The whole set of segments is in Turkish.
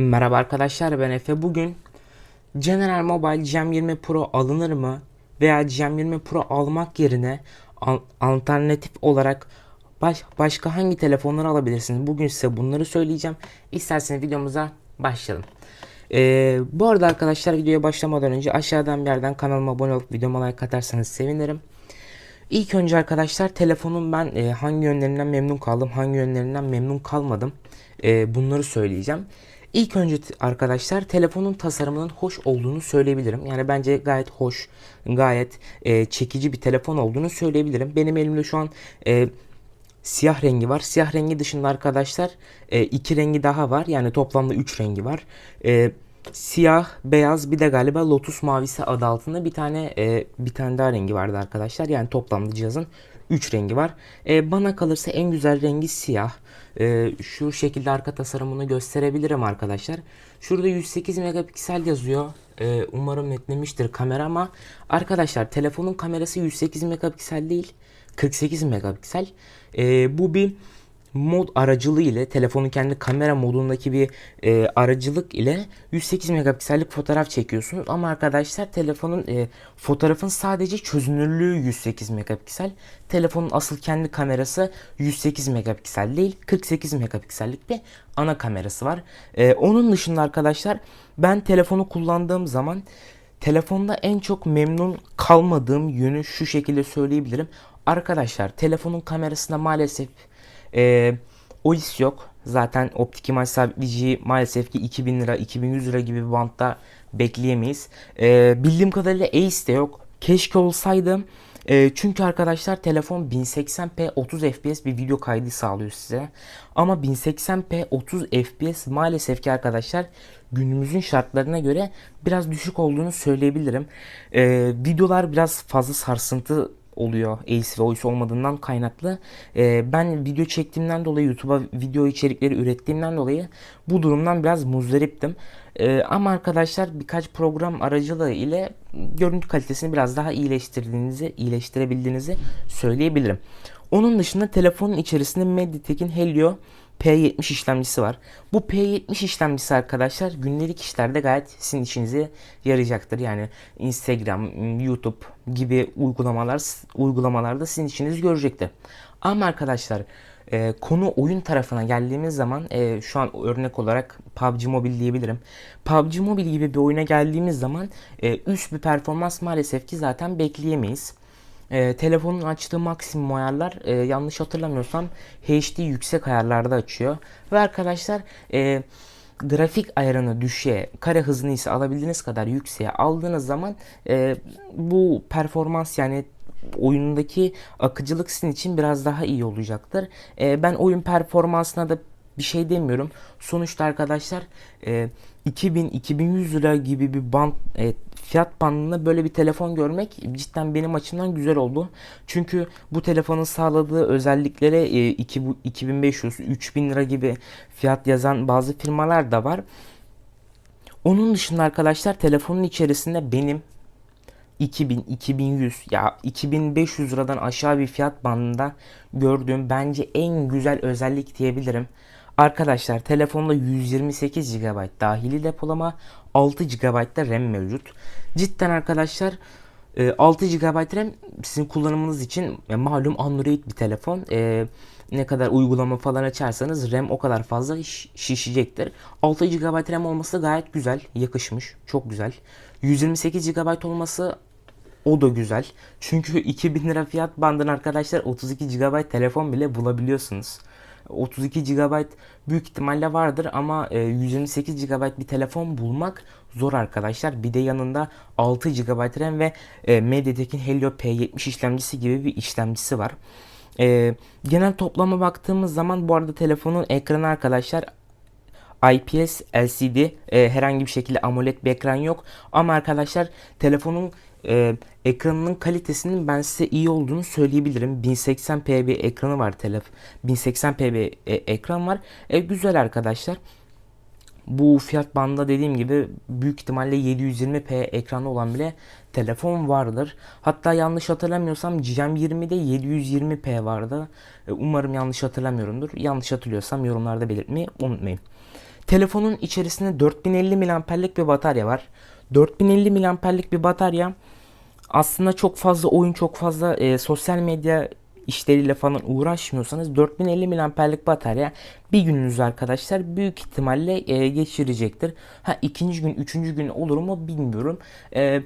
Merhaba arkadaşlar ben Efe. Bugün General Mobile Gem 20 Pro alınır mı? Veya Gem 20 Pro almak yerine al- alternatif olarak baş- başka hangi telefonları alabilirsiniz? Bugün size bunları söyleyeceğim. İsterseniz videomuza başlayalım. Ee, bu arada arkadaşlar videoya başlamadan önce aşağıdan bir yerden kanalıma abone olup videoma like atarsanız sevinirim. İlk önce arkadaşlar telefonun ben e, hangi yönlerinden memnun kaldım, hangi yönlerinden memnun kalmadım e, bunları söyleyeceğim. İlk önce arkadaşlar telefonun tasarımının hoş olduğunu söyleyebilirim. Yani bence gayet hoş, gayet e, çekici bir telefon olduğunu söyleyebilirim. Benim elimde şu an e, siyah rengi var. Siyah rengi dışında arkadaşlar e, iki rengi daha var. Yani toplamda üç rengi var. E, siyah, beyaz bir de galiba lotus mavisi adı altında bir tane e, bir tane daha rengi vardı arkadaşlar. Yani toplamda cihazın 3 rengi var. E, bana kalırsa en güzel rengi siyah. E, şu şekilde arka tasarımını gösterebilirim arkadaşlar. Şurada 108 megapiksel yazıyor. E, umarım netlemiştir kamera ama arkadaşlar telefonun kamerası 108 megapiksel değil 48 megapiksel. E, bu bir mod aracılığı ile telefonun kendi kamera modundaki bir e, aracılık ile 108 megapiksellik fotoğraf çekiyorsunuz. Ama arkadaşlar telefonun e, fotoğrafın sadece çözünürlüğü 108 megapiksel. Telefonun asıl kendi kamerası 108 megapiksel değil 48 megapiksellik bir ana kamerası var. E, onun dışında arkadaşlar ben telefonu kullandığım zaman telefonda en çok memnun kalmadığım yönü şu şekilde söyleyebilirim. Arkadaşlar telefonun kamerasında maalesef ee, OIS yok. Zaten optik imaj sabitleyiciyi maalesef ki 2000 lira 2100 lira gibi bir bantta bekleyemeyiz. Ee, bildiğim kadarıyla Ace de yok. Keşke olsaydı. Ee, çünkü arkadaşlar telefon 1080p 30 fps bir video kaydı sağlıyor size. Ama 1080p 30 fps maalesef ki arkadaşlar günümüzün şartlarına göre biraz düşük olduğunu söyleyebilirim. Ee, videolar biraz fazla sarsıntı oluyor Ace ve Voice olmadığından kaynaklı. Ee, ben video çektiğimden dolayı YouTube'a video içerikleri ürettiğimden dolayı bu durumdan biraz muzdariptim. Ee, ama arkadaşlar birkaç program aracılığı ile görüntü kalitesini biraz daha iyileştirdiğinizi, iyileştirebildiğinizi söyleyebilirim. Onun dışında telefonun içerisinde Mediatek'in Helio P70 işlemcisi var. Bu P70 işlemcisi arkadaşlar günlük işlerde gayet sizin işinize yarayacaktır. Yani Instagram, YouTube gibi uygulamalar uygulamalarda sizin işinizi görecektir. Ama arkadaşlar e, konu oyun tarafına geldiğimiz zaman e, şu an örnek olarak PUBG Mobile diyebilirim. PUBG Mobile gibi bir oyuna geldiğimiz zaman e, üst bir performans maalesef ki zaten bekleyemeyiz. E, telefonun açtığı maksimum ayarlar e, yanlış hatırlamıyorsam HD yüksek ayarlarda açıyor. Ve arkadaşlar e, grafik ayarını düşüğe, kare hızını ise alabildiğiniz kadar yükseğe aldığınız zaman e, bu performans yani oyundaki akıcılık sizin için biraz daha iyi olacaktır. E, ben oyun performansına da bir şey demiyorum. Sonuçta arkadaşlar e, 2000-2100 lira gibi bir band e, fiyat bandında böyle bir telefon görmek cidden benim açımdan güzel oldu. Çünkü bu telefonun sağladığı özelliklere e, 2500-3000 lira gibi fiyat yazan bazı firmalar da var. Onun dışında arkadaşlar telefonun içerisinde benim 2000, 2100 ya 2500 liradan aşağı bir fiyat bandında gördüğüm bence en güzel özellik diyebilirim. Arkadaşlar telefonda 128 GB dahili depolama 6 GB da RAM mevcut. Cidden arkadaşlar 6 GB RAM sizin kullanımınız için e, malum Android bir telefon. E, ne kadar uygulama falan açarsanız RAM o kadar fazla şiş- şişecektir. 6 GB RAM olması gayet güzel, yakışmış, çok güzel. 128 GB olması o da güzel. Çünkü 2000 lira fiyat bandına arkadaşlar 32 GB telefon bile bulabiliyorsunuz. 32 GB büyük ihtimalle vardır ama e, 128 GB bir telefon bulmak zor arkadaşlar. Bir de yanında 6 GB RAM ve e, Mediatek'in Helio P70 işlemcisi gibi bir işlemcisi var. E, genel toplama baktığımız zaman bu arada telefonun ekranı arkadaşlar IPS LCD e, herhangi bir şekilde AMOLED bir ekran yok ama arkadaşlar telefonun e, ekranının kalitesinin ben size iyi olduğunu söyleyebilirim. 1080p bir ekranı var telef 1080p bir e, ekran var. E, güzel arkadaşlar. Bu fiyat bandında dediğim gibi büyük ihtimalle 720p ekranı olan bile telefon vardır. Hatta yanlış hatırlamıyorsam GM20'de 720p vardı. E, umarım yanlış hatırlamıyorumdur. Yanlış hatırlıyorsam yorumlarda belirtmeyi unutmayın. Telefonun içerisinde 4050 miliamperlik bir batarya var. 4050 miliamperlik bir batarya aslında çok fazla oyun, çok fazla e, sosyal medya işleriyle falan uğraşmıyorsanız 4050 miliamperlik batarya bir gününüzü arkadaşlar büyük ihtimalle e, geçirecektir. Ha ikinci gün, üçüncü gün olur mu bilmiyorum. E,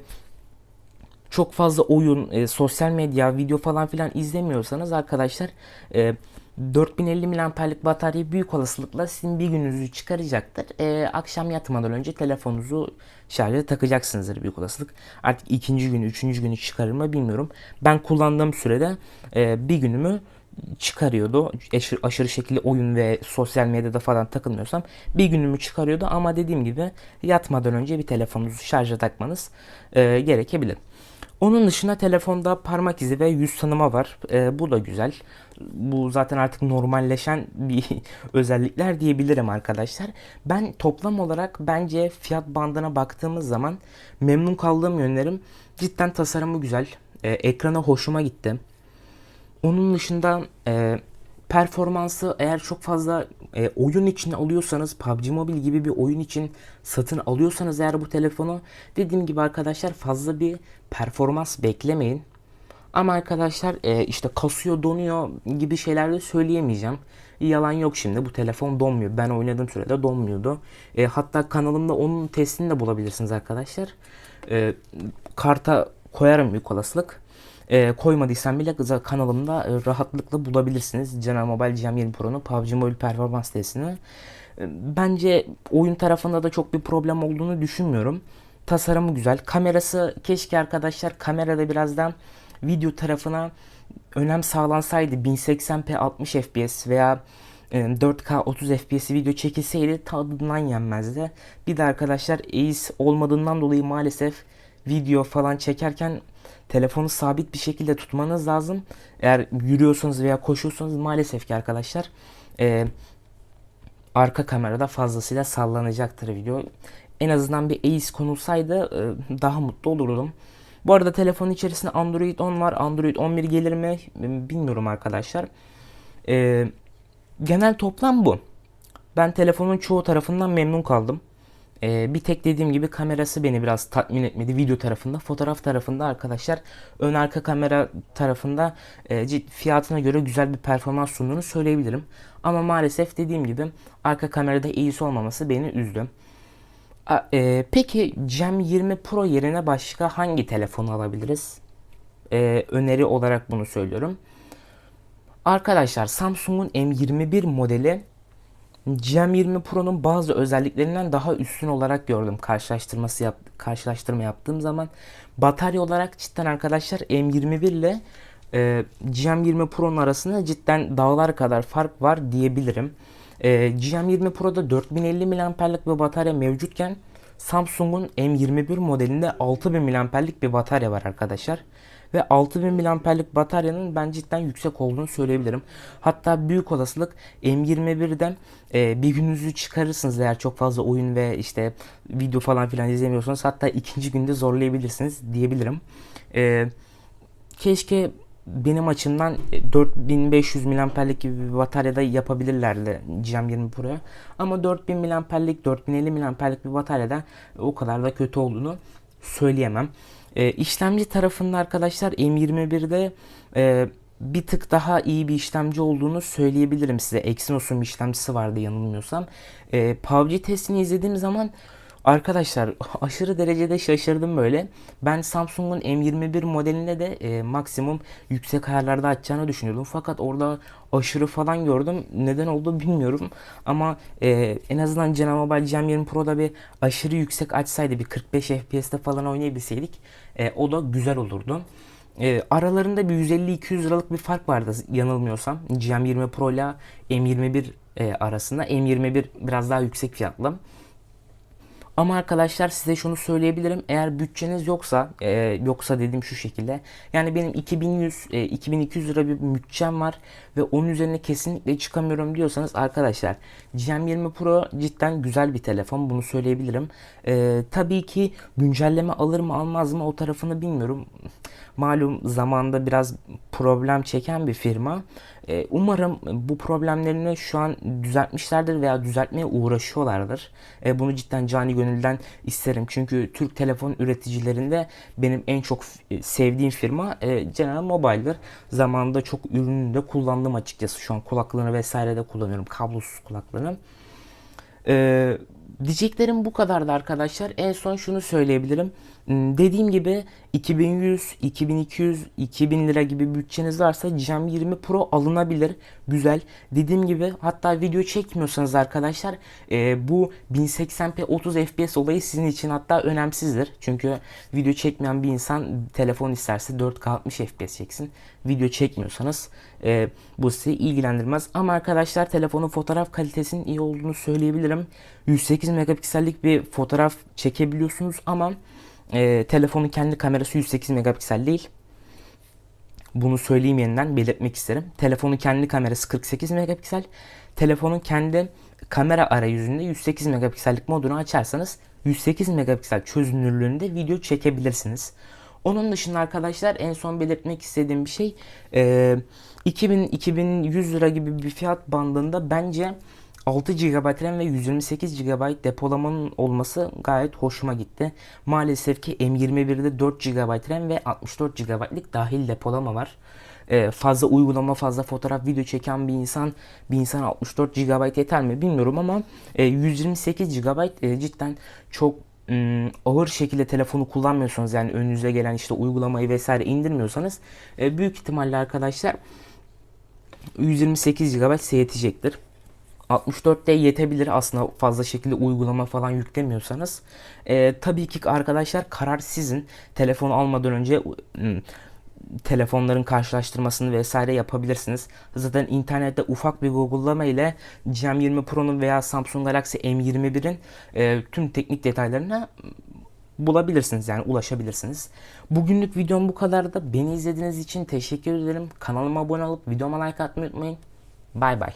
çok fazla oyun, e, sosyal medya, video falan filan izlemiyorsanız arkadaşlar e, 4050 miliamperlik batarya büyük olasılıkla sizin bir gününüzü çıkaracaktır. E, akşam yatmadan önce telefonunuzu şarja takacaksınızdır büyük olasılık. Artık ikinci günü, üçüncü günü çıkarır mı bilmiyorum. Ben kullandığım sürede e, bir günümü çıkarıyordu. Aşırı, aşırı şekilde oyun ve sosyal medyada falan takılmıyorsam bir günümü çıkarıyordu. Ama dediğim gibi yatmadan önce bir telefonunuzu şarja takmanız e, gerekebilir. Onun dışında telefonda parmak izi ve yüz tanıma var. E, bu da güzel. Bu zaten artık normalleşen bir özellikler diyebilirim arkadaşlar. Ben toplam olarak bence fiyat bandına baktığımız zaman memnun kaldığım yönlerim cidden tasarımı güzel. E, ekrana hoşuma gitti. Onun dışında e, performansı eğer çok fazla e, oyun için alıyorsanız PUBG Mobile gibi bir oyun için satın alıyorsanız eğer bu telefonu dediğim gibi arkadaşlar fazla bir performans beklemeyin. Ama arkadaşlar e, işte kasıyor donuyor gibi şeyler de söyleyemeyeceğim. Yalan yok şimdi bu telefon donmuyor. Ben oynadığım sürede donmuyordu. E, hatta kanalımda onun testini de bulabilirsiniz arkadaşlar. E, karta koyarım büyük olasılık. E, koymadıysam bile kanalımda e, rahatlıkla bulabilirsiniz. General Mobile GM20 Pro'nun PUBG Mobile performans testini. E, bence oyun tarafında da çok bir problem olduğunu düşünmüyorum. Tasarımı güzel. Kamerası keşke arkadaşlar kamerada birazdan video tarafına önem sağlansaydı 1080p 60 fps veya 4K 30 fps video çekilseydi tadından yenmezdi. Bir de arkadaşlar EIS olmadığından dolayı maalesef video falan çekerken telefonu sabit bir şekilde tutmanız lazım. Eğer yürüyorsanız veya koşuyorsanız maalesef ki arkadaşlar e, arka kamerada fazlasıyla sallanacaktır video. En azından bir EIS konulsaydı e, daha mutlu olurdum. Bu arada telefonun içerisinde Android 10 var. Android 11 gelir mi bilmiyorum arkadaşlar. E, genel toplam bu. Ben telefonun çoğu tarafından memnun kaldım. Ee, bir tek dediğim gibi kamerası beni biraz tatmin etmedi video tarafında. Fotoğraf tarafında arkadaşlar ön arka kamera tarafında e, fiyatına göre güzel bir performans sunduğunu söyleyebilirim. Ama maalesef dediğim gibi arka kamerada iyisi olmaması beni üzdü. A, e, peki Cem 20 Pro yerine başka hangi telefonu alabiliriz? E, öneri olarak bunu söylüyorum. Arkadaşlar Samsung'un M21 modeli GM20 Pro'nun bazı özelliklerinden daha üstün olarak gördüm karşılaştırması yap, karşılaştırma yaptığım zaman. Batarya olarak cidden arkadaşlar M21 ile e, GM20 Pro'nun arasında cidden dağlar kadar fark var diyebilirim. E, GM20 Pro'da 4050 mAh'lik bir batarya mevcutken Samsung'un M21 modelinde 6000 mAh'lik bir batarya var arkadaşlar ve 6000 mAh'lik bataryanın ben cidden yüksek olduğunu söyleyebilirim. Hatta büyük olasılık M21'den e, bir gününüzü çıkarırsınız eğer çok fazla oyun ve işte video falan filan izlemiyorsanız hatta ikinci günde zorlayabilirsiniz diyebilirim. E, keşke benim açımdan 4500 mAh'lik gibi bir bataryada yapabilirlerdi GM20 Pro'ya. Ama 4000 mAh'lik 4050 mAh'lik bir bataryada o kadar da kötü olduğunu söyleyemem. E, işlemci tarafında arkadaşlar M21'de e, bir tık daha iyi bir işlemci olduğunu söyleyebilirim size. Exynos'un işlemcisi vardı yanılmıyorsam. E, PUBG testini izlediğim zaman Arkadaşlar aşırı derecede şaşırdım böyle. Ben Samsung'un M21 modelinde de e, maksimum yüksek ayarlarda açacağını düşünüyordum. Fakat orada aşırı falan gördüm. Neden oldu bilmiyorum. Ama e, en azından Cena Mobile GM20 Pro'da bir aşırı yüksek açsaydı bir 45 FPS'te falan oynayabilseydik e, o da güzel olurdu. E, aralarında bir 150-200 liralık bir fark vardı yanılmıyorsam. GM20 Pro ile M21 e, arasında. M21 biraz daha yüksek fiyatlı. Ama arkadaşlar size şunu söyleyebilirim. Eğer bütçeniz yoksa, e, yoksa dedim şu şekilde. Yani benim 2100, e, 2200 lira bir bütçem var ve onun üzerine kesinlikle çıkamıyorum diyorsanız arkadaşlar GM20 Pro cidden güzel bir telefon. Bunu söyleyebilirim. E, tabii ki güncelleme alır mı almaz mı o tarafını bilmiyorum. Malum zamanda biraz problem çeken bir firma. E, umarım bu problemlerini şu an düzeltmişlerdir veya düzeltmeye uğraşıyorlardır. E, bunu cidden cani gönülden isterim. Çünkü Türk telefon üreticilerinde benim en çok f- sevdiğim firma e, General Mobile'dır. Zamanında çok ürününü de kullandım açıkçası. Şu an kulaklığını vesaire de kullanıyorum. Kablosuz kulaklığını. Ee, diyeceklerim bu kadardı arkadaşlar. En son şunu söyleyebilirim. Hmm, Dediğim gibi 2100, 2200, 2000 lira gibi bütçeniz varsa Cem 20 Pro alınabilir. Güzel. Dediğim gibi hatta video çekmiyorsanız arkadaşlar e, bu 1080p 30 fps olayı sizin için hatta önemsizdir. Çünkü video çekmeyen bir insan telefon isterse 4K 60 fps çeksin. Video çekmiyorsanız e, bu sizi ilgilendirmez. Ama arkadaşlar telefonun fotoğraf kalitesinin iyi olduğunu söyleyebilirim. 108 megapiksellik bir fotoğraf çekebiliyorsunuz ama e, telefonun kendi kamerası 108 megapiksel değil. Bunu söyleyeyim yeniden belirtmek isterim. Telefonun kendi kamerası 48 megapiksel. Telefonun kendi kamera arayüzünde 108 megapiksellik modunu açarsanız 108 megapiksel çözünürlüğünde video çekebilirsiniz. Onun dışında arkadaşlar en son belirtmek istediğim bir şey e, 2000-2100 lira gibi bir fiyat bandında bence 6 GB RAM ve 128 GB depolamanın olması gayet hoşuma gitti. Maalesef ki M21'de 4 GB RAM ve 64 GB'lık dahil depolama var. Ee, fazla uygulama, fazla fotoğraf, video çeken bir insan, bir insan 64 GB yeter mi bilmiyorum ama e, 128 GB e, cidden çok ağır şekilde telefonu kullanmıyorsanız yani önünüze gelen işte uygulamayı vesaire indirmiyorsanız e, büyük ihtimalle arkadaşlar 128 GB size yetecektir. 64'te yetebilir aslında fazla şekilde uygulama falan yüklemiyorsanız. Ee, tabii ki arkadaşlar karar sizin. Telefon almadan önce ım, telefonların karşılaştırmasını vesaire yapabilirsiniz. Zaten internette ufak bir Google'lama ile Cem 20 Pro'nun veya Samsung Galaxy M21'in e, tüm teknik detaylarına bulabilirsiniz yani ulaşabilirsiniz. Bugünlük videom bu kadar da beni izlediğiniz için teşekkür ederim. Kanalıma abone olup videoma like atmayı unutmayın. Bay bay.